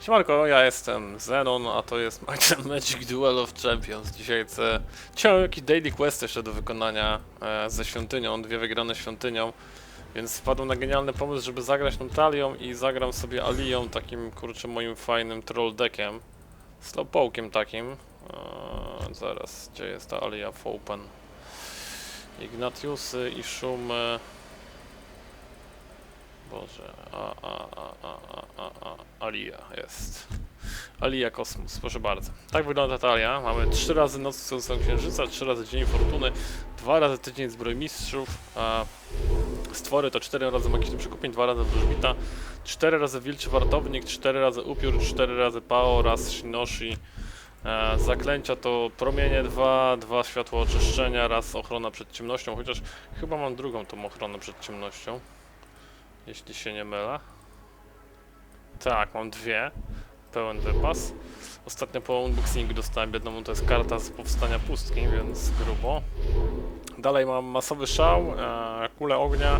Siemanko, ja jestem Zenon, a to jest Might Magic Duel of Champions. Dzisiaj chcę... Chciałem jakiś daily quest jeszcze do wykonania e, ze świątynią, dwie wygrane świątynią. Więc wpadłem na genialny pomysł, żeby zagrać tą talią i zagram sobie Alią, takim kurczę moim fajnym troll deckiem. Slowpoke'iem takim. E, zaraz, gdzie jest ta Alia w Open? Ignatiusy i szumy. Boże, a, a, a, a, a, a, a, Alia jest. Alia Kosmos, proszę bardzo. Tak wygląda ta Alia. Mamy trzy razy noc wschodzącego księżyca, trzy razy dzień fortuny, dwa razy tydzień zbrojmistrzów, a stwory to cztery razy magiczny przekupień, dwa razy wróżbita, cztery razy wilczy wartownik, cztery razy upiór, cztery razy pao, raz shinoshi. E, zaklęcia to promienie dwa, dwa światło oczyszczenia, raz ochrona przed ciemnością, chociaż chyba mam drugą tą ochronę przed ciemnością jeśli się nie mylę. Tak, mam dwie. Pełen wypas. Ostatnio po unboxingu dostałem jedną, to jest karta z powstania pustki, więc grubo. Dalej mam masowy szał, e, kulę ognia,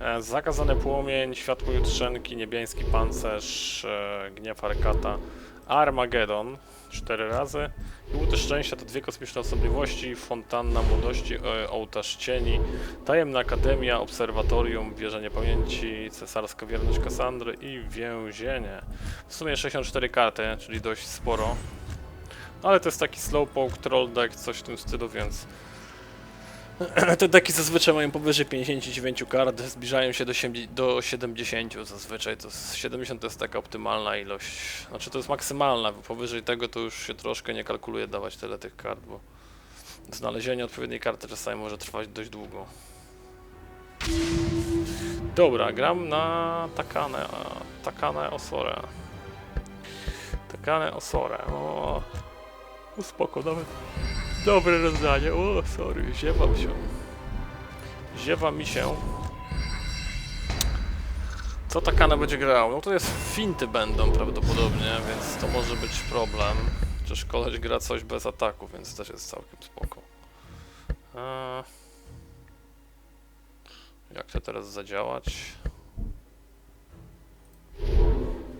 e, zakazany płomień, światło jutrzenki, niebiański pancerz, e, gniew Arkata, Armagedon cztery razy. I łuty szczęścia to dwie kosmiczne osobliwości, fontanna młodości, e, ołtarz cieni, Tajemna Akademia, Obserwatorium, Wierzenie Pamięci, Cesarska Wierność Kasandry i Więzienie. W sumie 64 karty, czyli dość sporo. Ale to jest taki slowpoke, troll deck, coś w tym stylu, więc... Te deki zazwyczaj mają powyżej 59 kart, zbliżają się do, do 70 zazwyczaj, to jest, 70 to jest taka optymalna ilość, znaczy to jest maksymalna, bo powyżej tego to już się troszkę nie kalkuluje dawać tyle tych kart, bo znalezienie odpowiedniej karty czasami może trwać dość długo. Dobra, gram na Takane, a, Takane Osore. Takane Osore, o... o spoko, nawet dobre rozdanie, o sorry, ziewam się. Ziewa mi się. Co Takane będzie grał? No to jest finty będą prawdopodobnie, więc to może być problem. Chociaż koleś gra coś bez ataku, więc też jest całkiem spoko. Eee... Jak to teraz zadziałać?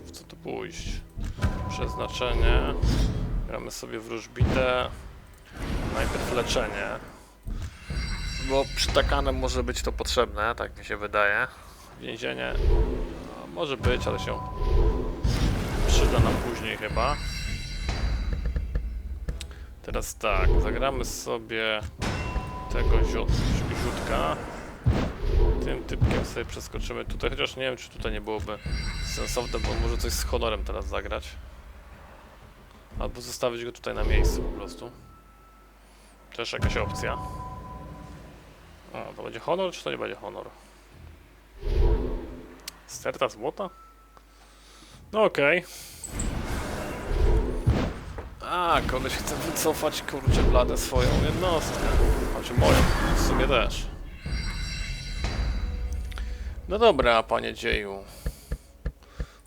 W co tu pójść? Przeznaczenie. Gramy sobie wróżbitę. Najpierw leczenie. Bo przy takanem może być to potrzebne, tak mi się wydaje. Więzienie no, może być, ale się przyda nam później chyba. Teraz tak, zagramy sobie tego ziutka. Tym typkiem sobie przeskoczymy tutaj, chociaż nie wiem, czy tutaj nie byłoby sensowne, bo może coś z honorem teraz zagrać. Albo zostawić go tutaj na miejscu po prostu. Też jakaś opcja. O, to będzie honor, czy to nie będzie honor? Sterta złota? No okej. A, koleś chce wycofać, kurczę, bladę swoją jednostkę. Znaczy moją, w sumie też. No dobra, panie dzieju.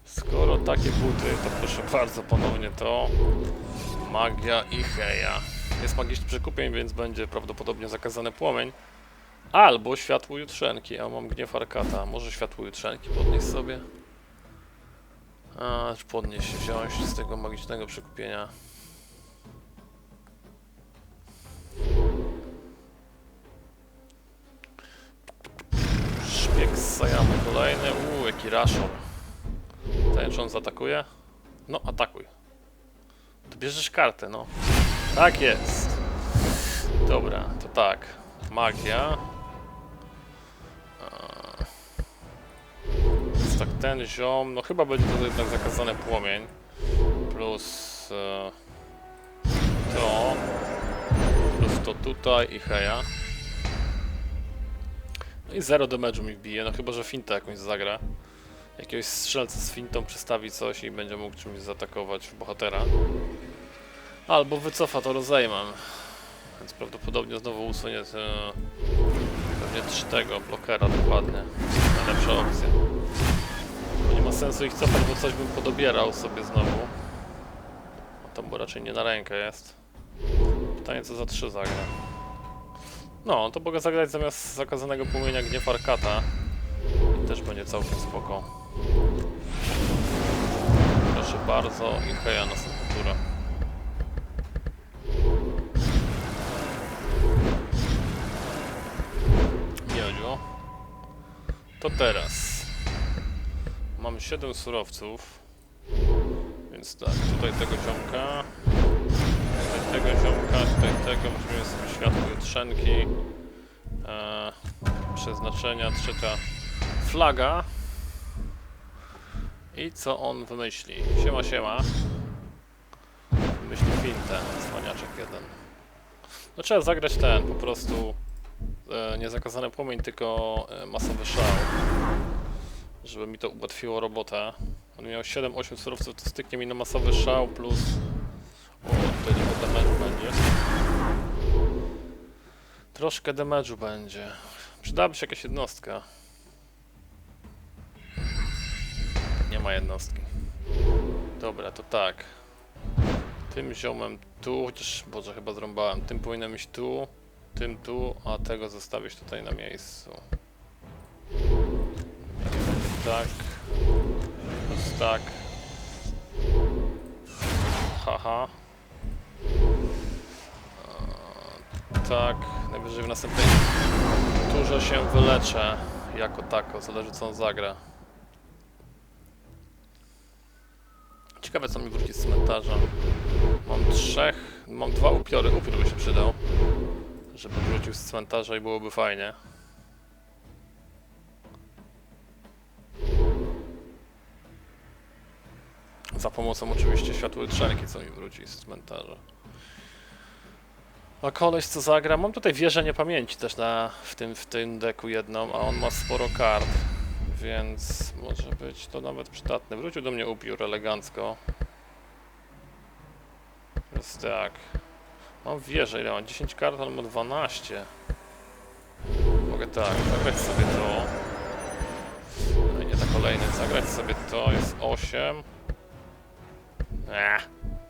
Skoro takie buty, to proszę bardzo ponownie to. Magia i heja. Jest magiczny przekupień, więc będzie prawdopodobnie zakazany płomień. Albo światło jutrzenki. Ja mam gniew Arkata. Może światło jutrzenki podnieść sobie? A, czy podnieść, wziąć z tego magicznego przekupienia. Szpieg z Sajamy kolejny. Uuu, jaki raszor. Ten, czy on zaatakuje? No, atakuj. To bierzesz kartę, no. Tak jest. Dobra, to tak. Magia. Więc tak, ten ziom, no chyba będzie to jednak zakazany płomień. Plus e, to. Plus to tutaj i heja. No i zero damage'u mi wbije, no chyba, że fintę jakąś zagra. Jakiegoś strzelca z fintą przestawi coś i będzie mógł czymś zaatakować bohatera. Albo wycofa to rozejmem. Więc prawdopodobnie znowu usunie te, pewnie trzy tego blokera dokładnie. Najlepsza opcja. Bo nie ma sensu ich cofać, bo coś bym podobierał sobie znowu. A to bo raczej nie na rękę jest. Pytanie co za trzy zagra. No, to mogę zagrać zamiast zakazanego płomienia gniew Arkata. I też będzie całkiem spoko. Proszę bardzo i heja następna tura. To teraz. Mamy 7 surowców. Więc tak, tutaj tego ziomka. Tutaj tego ziomka, tutaj tego. Weźmiemy sobie światło jutrzenki. E, przeznaczenia, trzecia flaga. I co on wymyśli? Siema, siema. Wymyśli fintę, cwaniaczek jeden. No trzeba zagrać ten, po prostu nie zakazany płomień, tylko e, masowy szał. Żeby mi to ułatwiło robotę. On miał 7-8 surowców, to styknie mi na masowy szał plus... O, tutaj tylko damage'u będzie. Troszkę damage'u będzie. Przydałaby się jakaś jednostka. Nie ma jednostki. Dobra, to tak. Tym ziomem tu, chociaż, boże, chyba zrąbałem. Tym powinienem iść tu, tym tu, a tego zostawić tutaj na miejscu. Tak. Teraz tak. Haha. Eee, Tak, najwyżej w następnej turze się wyleczę jako tako, zależy co on zagra. Ciekawe co mi wróci z cmentarza. Mam trzech, mam dwa upiory, upiór by się przydał. Żeby wrócił z cmentarza i byłoby fajnie. Za pomocą oczywiście światła jutrzenki, co mi wróci z cmentarza. A koleś co zagra? Mam tutaj wieżę niepamięci też na, w, tym, w tym deku jedną, a on ma sporo kart. Więc może być to nawet przydatne. Wrócił do mnie upiór elegancko. Jest tak. Mam wieżę, ile mam? 10 kart, ale mam 12. Mogę tak, zagrać sobie to. No i nie to kolejny, zagrać sobie to, jest 8. Eee,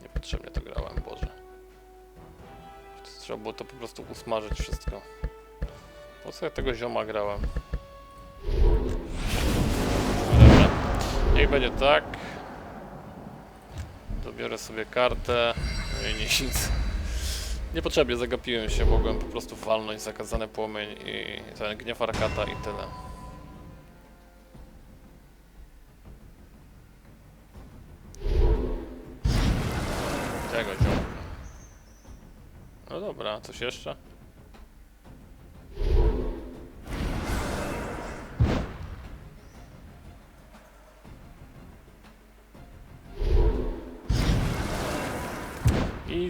niepotrzebnie to grałem, Boże. Trzeba było to po prostu usmażyć wszystko. Po co ja tego zioma grałem? Dobra. Niech będzie tak. Dobiorę sobie kartę. No i nic. Niepotrzebnie zagapiłem się, mogłem po prostu walnąć zakazany płomień i ten gniew Arkata i tyle. Tego ziomka. No dobra, coś jeszcze?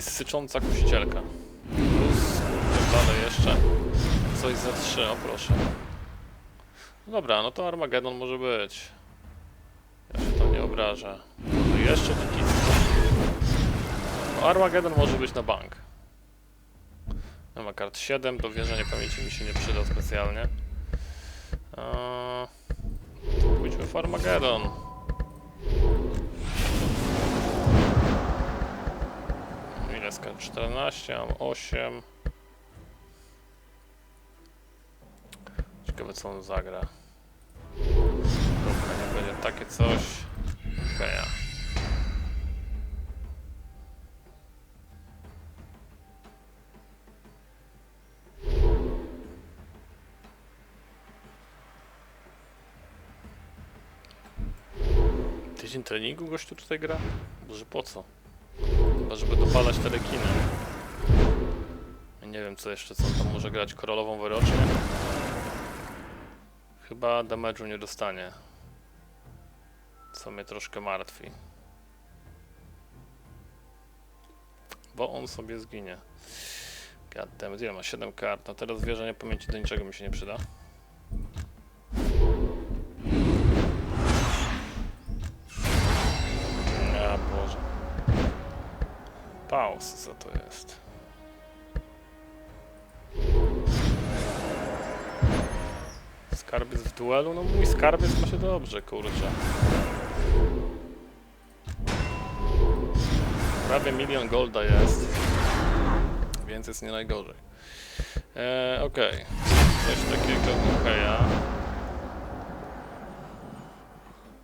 Sycząca kusicielka. Plus, dalej jeszcze coś za trzy, o proszę. No dobra, no to Armageddon może być. Ja się tam nie obrażę. Może jeszcze dziedzictwo. No Armageddon może być na bank. No ma kart 7, do wierzenia pamięci mi się nie przyda specjalnie. Eee, to pójdźmy w Armageddon. Ile skar? 14, mam 8. Ciekawe co on zagra. Dobra, nie będzie takie coś. Heja. Tydzień treningu gościu tutaj gra? Może po co? Chyba żeby dopalać te rekiny. Nie wiem co jeszcze, co tam może grać korolową wyrocznie. Chyba damage'u nie dostanie. Co mnie troszkę martwi. Bo on sobie zginie. Goddammit, ile ma? 7 kart. No teraz wierzenie pamięci do niczego mi się nie przyda. Pauz, co to jest? Skarbiec w duelu? No mój skarbiec ma się dobrze, kurczę. Prawie milion golda jest. Więc jest nie najgorzej. Eee, okej. Coś takiego, okej.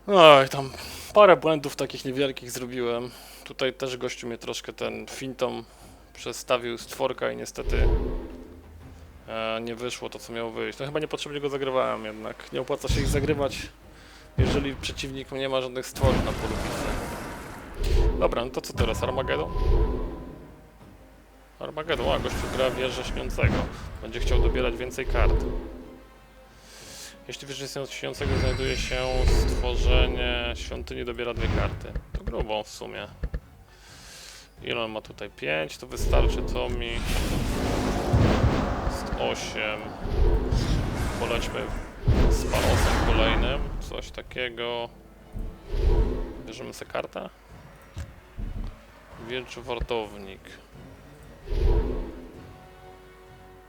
Oj, tam Parę błędów takich niewielkich zrobiłem. Tutaj też gościu mnie troszkę ten fintą przestawił z tworka i niestety e, nie wyszło to co miało wyjść. No chyba niepotrzebnie go zagrywałem jednak. Nie opłaca się ich zagrywać, jeżeli przeciwnik nie ma żadnych stworów na polu. Dobra, no to co teraz? Armageddon? Armageddon, a gościu gra wieżę śniącego. Będzie chciał dobierać więcej kart. Jeśli wieży śniącego znajduje się stworzenie świątyni, dobiera dwie karty. To grubo w sumie. Ile on ma tutaj? 5, to wystarczy to mi. Jest 8. Polećmy z palosem kolejnym. Coś takiego. Bierzemy sobie kartę. Wielczy wartownik.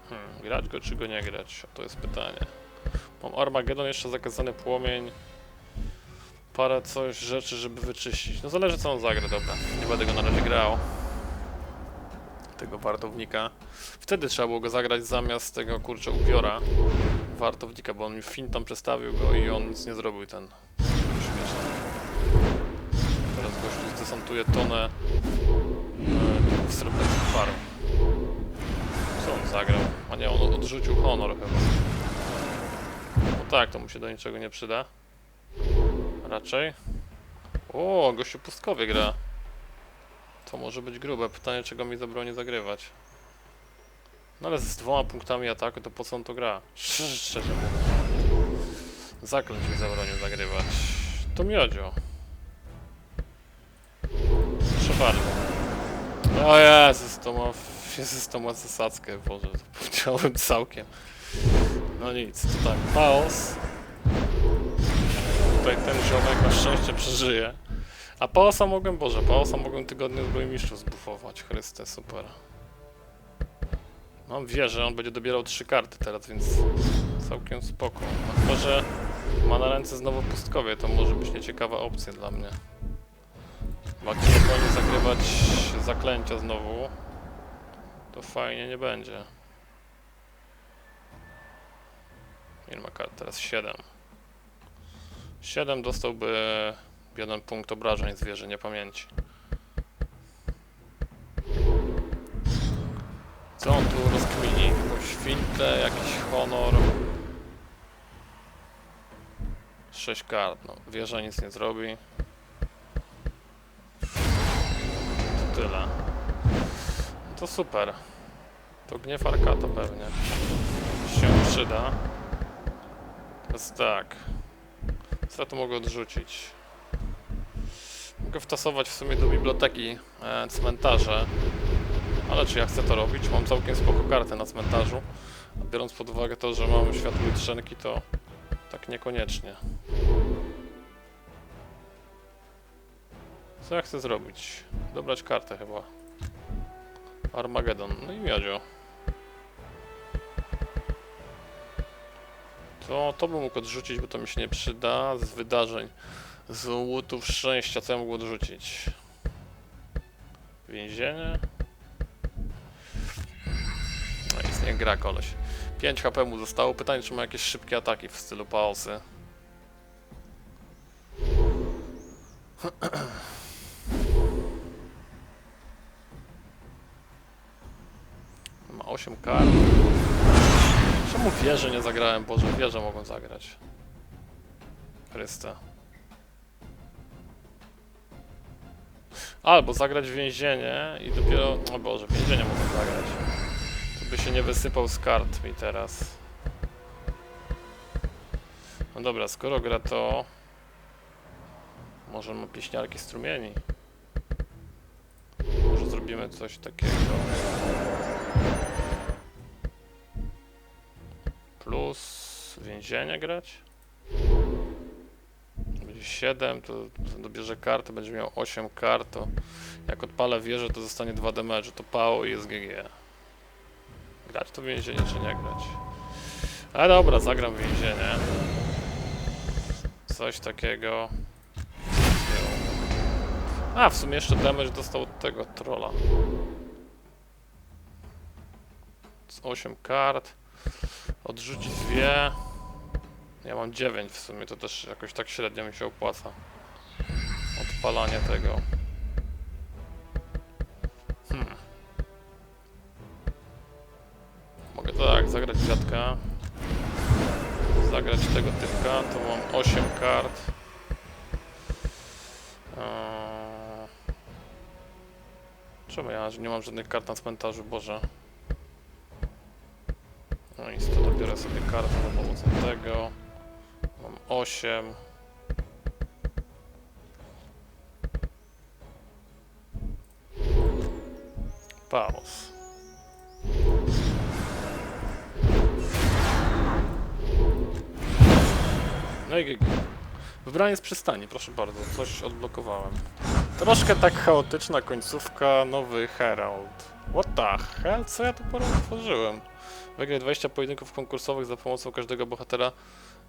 Hmm, grać go czy go nie grać? To jest pytanie. Mam Armagedon, jeszcze zakazany płomień. Parę coś rzeczy, żeby wyczyścić. No zależy co on zagra, dobra. Nie będę go na razie grał. Tego wartownika. Wtedy trzeba było go zagrać zamiast tego kurczę upiora. Wartownika, bo on mi fintą przestawił go i on nic nie zrobił ten. Śmieszny. Teraz gościu zdesantuje tonę e, srebrnych farm. Co on zagrał? A nie, on odrzucił honor chyba. Tak, to mu się do niczego nie przyda. Raczej. O, gościu pustkowie gra. To może być grube. Pytanie, czego mi zabroni zagrywać. No ale z dwoma punktami ataku, to po co on to gra? Szczerze mówiąc. Zaklęć mi zabronił zagrywać. To miodzio. Proszę bardzo. O Jezus, to ma... Jezus, to ma zasadzkę, Boże, to powiedziałem całkiem. No nic, to tak, chaos. Tutaj ten ziomek na szczęście przeżyje. A Paosa mogłem, Boże, Paosa mogłem tygodnie zbrojmistrzów zbufować. Chryste, super. Mam wierzę, on będzie dobierał trzy karty teraz, więc całkiem spoko. A chyba, że ma na ręce znowu pustkowie, to może być nieciekawa opcja dla mnie. Jak nie zagrywać zaklęcia znowu, to fajnie nie będzie. Ile ma kart teraz? 7. 7 dostałby jeden punkt obrażeń zwierzę niepamięci. Co on tu rozkmini? Jakąś fintę, jakiś honor. 6 kart, no. Wieża nic nie zrobi. To tyle. To super. To gniew Arkata pewnie. Się przyda. Teraz tak. Tu mogę odrzucić? Mogę wtasować w sumie do biblioteki e, cmentarze. Ale czy ja chcę to robić? Mam całkiem spoko kartę na cmentarzu. A biorąc pod uwagę to, że mam światło jutrzenki, to tak niekoniecznie. Co ja chcę zrobić? Dobrać kartę chyba. Armageddon. No i miodzio. To, to bym mógł odrzucić, bo to mi się nie przyda. Z wydarzeń, z łutów szczęścia, co ja mógł odrzucić? Więzienie? No nie gra koleś. 5 HP mu zostało. Pytanie, czy ma jakieś szybkie ataki w stylu paosy. Ma 8 kart. Czemu wieżę nie zagrałem? Boże, wieżę mogą zagrać. Chryste. Albo zagrać w więzienie i dopiero... O Boże, więzienie mogą zagrać. To by się nie wysypał z kart mi teraz. No dobra, skoro gra to... Może ma pieśniarki strumieni. Może zrobimy coś takiego. Plus więzienie grać. Będzie 7, to dobierze kartę, będzie miał 8 kart, to jak odpalę wieżę, to zostanie 2 damage, to PAO i jest GG. Grać to więzienie, czy nie grać? A dobra, zagram więzienie. Coś takiego. A, w sumie jeszcze damage dostał od tego trolla. Z 8 kart. Odrzucić dwie. Ja mam 9 w sumie, to też jakoś tak średnio mi się opłaca. odpalanie tego. Hmm. Mogę tak, zagrać dziadka. Zagrać tego typka, to mam 8 kart. Eee... Czemu ja nie mam żadnych kart na cmentarzu, Boże. I to dobiorę sobie kartę za pomocą tego. Mam 8. Paus. No i GG. Wybranie z przystani, proszę bardzo, coś odblokowałem. Troszkę tak chaotyczna końcówka, nowy Herald. What the hell? Co ja tu otworzyłem? Wygraj 20 pojedynków konkursowych za pomocą każdego bohatera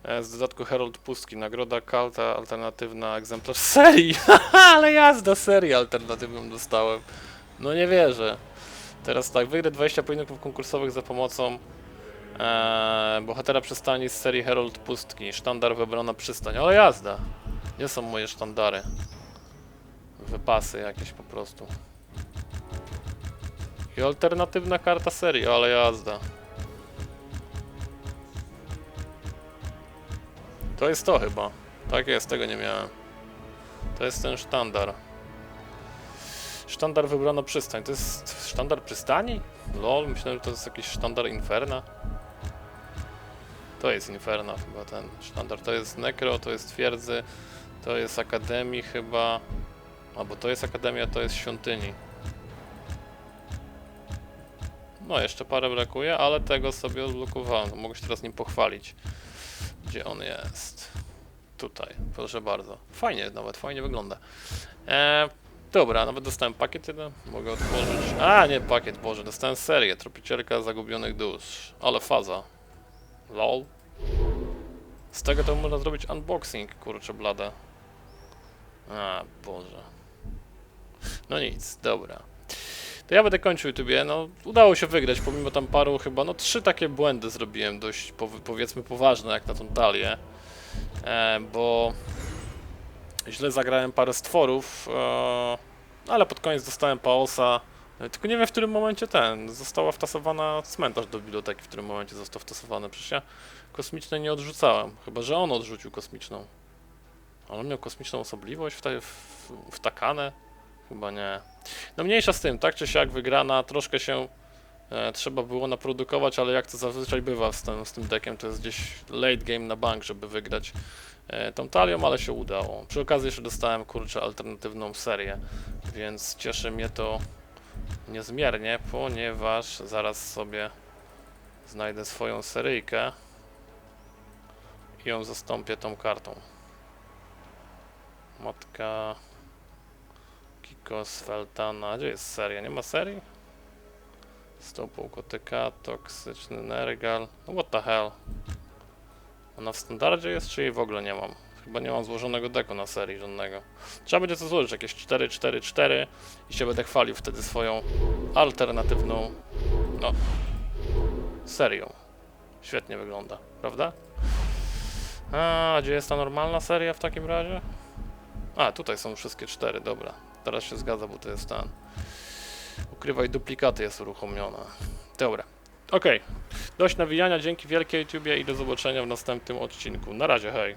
e, z dodatku Herald Pustki. Nagroda Kalta, alternatywna egzemplarz serii. Ale jazda, serię alternatywną dostałem. No nie wierzę. Teraz tak, wygraj 20 pojedynków konkursowych za pomocą e, bohatera przystani z serii Herald Pustki. Sztandar wybrana przystań. Ale jazda. Gdzie są moje sztandary? Wypasy jakieś po prostu. I alternatywna karta serii, ale jazda. To jest to chyba. Tak jest, tego nie miałem. To jest ten sztandar. Sztandar wybrano przystań. To jest sztandar przystani? Lol, myślałem, że to jest jakiś sztandar Inferna. To jest Inferno chyba ten sztandar. To jest Necro, to jest twierdzy, to jest Akademii chyba. Albo to jest Akademia, to jest Świątyni. No, jeszcze parę brakuje, ale tego sobie odblokowałem. Mogę się teraz nim pochwalić. Gdzie on jest? Tutaj, proszę bardzo. Fajnie nawet, fajnie wygląda. Eee, dobra, nawet dostałem pakiet jeden. Mogę otworzyć. A, nie pakiet, Boże, dostałem serię. Tropicielka Zagubionych Dusz. Ale faza. LOL. Z tego to można zrobić unboxing, kurczę blade. A, Boże. No nic, dobra. To ja będę kończył YouTubie, no udało się wygrać, pomimo tam paru chyba, no trzy takie błędy zrobiłem dość pow- powiedzmy poważne jak na tą talię. E, bo źle zagrałem parę stworów, e, ale pod koniec dostałem paosa. E, Tylko nie wiem w którym momencie ten, została wtasowana cmentarz do biblioteki, w którym momencie został wtasowany. Przecież ja kosmicznej nie odrzucałem, chyba że on odrzucił kosmiczną. Ale on miał kosmiczną osobliwość w, te, w, wtakane? Chyba nie. No mniejsza z tym, tak czy siak wygrana, troszkę się e, trzeba było naprodukować, ale jak to zazwyczaj bywa z tym, z tym deckiem, to jest gdzieś late game na bank, żeby wygrać e, tą talią, ale się udało. Przy okazji jeszcze dostałem, kurczę, alternatywną serię, więc cieszy mnie to niezmiernie, ponieważ zaraz sobie znajdę swoją seryjkę i ją zastąpię tą kartą. Matka Kikos, Feltana. Gdzie jest seria? Nie ma serii? Stopą kotyka, toksyczny Nergal. No what the hell? Ona w standardzie jest, czy jej w ogóle nie mam? Chyba nie mam złożonego deku na serii żadnego. Trzeba będzie to złożyć, jakieś 4, 4, 4 i się będę chwalił wtedy swoją alternatywną, no, serią. Świetnie wygląda, prawda? A, gdzie jest ta normalna seria w takim razie? A, tutaj są wszystkie cztery, dobra. Teraz się zgadza, bo to jest ten. Ukrywaj duplikaty jest uruchomiona. Dobra. Okej. Dość nawijania, dzięki wielkie YouTubie i do zobaczenia w następnym odcinku. Na razie, hej.